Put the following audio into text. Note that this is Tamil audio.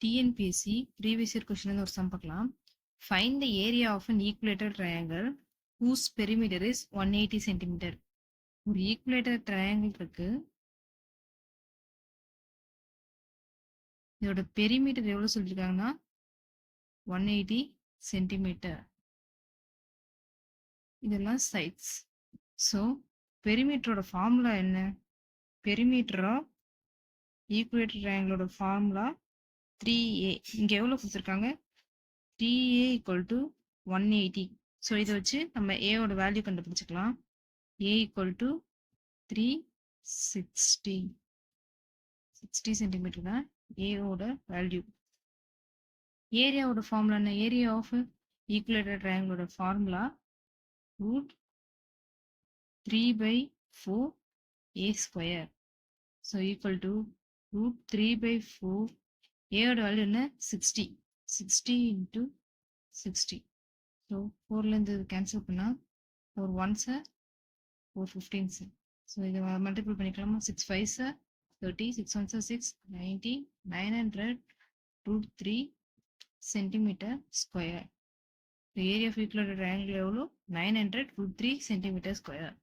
டிஎன்பிஎஸ்சி ப்ரீவியஸ் இயர் கொஸ்டின் ஒரு சம் பார்க்கலாம். Find the area of an equilateral triangle whose perimeter is one eighty centimetre ஒரு ஈக்குலேட்டர் ட்ரையாங்கிள் இருக்கு. இதோட பெரிமீட்டர் எவ்வளோ சொல்லியிருக்காங்கன்னா ஒன் எயிட்டி சென்டிமீட்டர் இதெல்லாம் சைட்ஸ் ஸோ பெரிமீட்டரோட ஃபார்முலா என்ன? பெரிமீட்டரோ ஈக்குலேட்டர் ட்ரையாங்கிளோட ஃபார்முலா த்ரீ ஏ இங்கே எவ்வளோ கொடுத்துருக்காங்க? Three A equal to one eighty so இதை வச்சு நம்ம ஏவோட value கண்டுபிடிச்சிக்கலாம். A equal to three sixty sixty centimetre தான் ஏவோட வேல்யூ ஏரியாவோட ஃபார்முலா என்ன? Area of equilateral ட்ரையாங்கிளோட formula root three by four A square so equal to root three by four ஏயோட value என்ன sixty sixty into sixty so ஃபோர்லேருந்து இது கேன்சல் பண்ணால் four one sir four fifteen sir so இதை மல்டிபிள் பண்ணிக்கலாமா? Six five sir thirty six one sir six ninety nine hundred root three centimetre square area ஃபீட்லோட triangle எவ்வளோ nine hundred root three centimetre square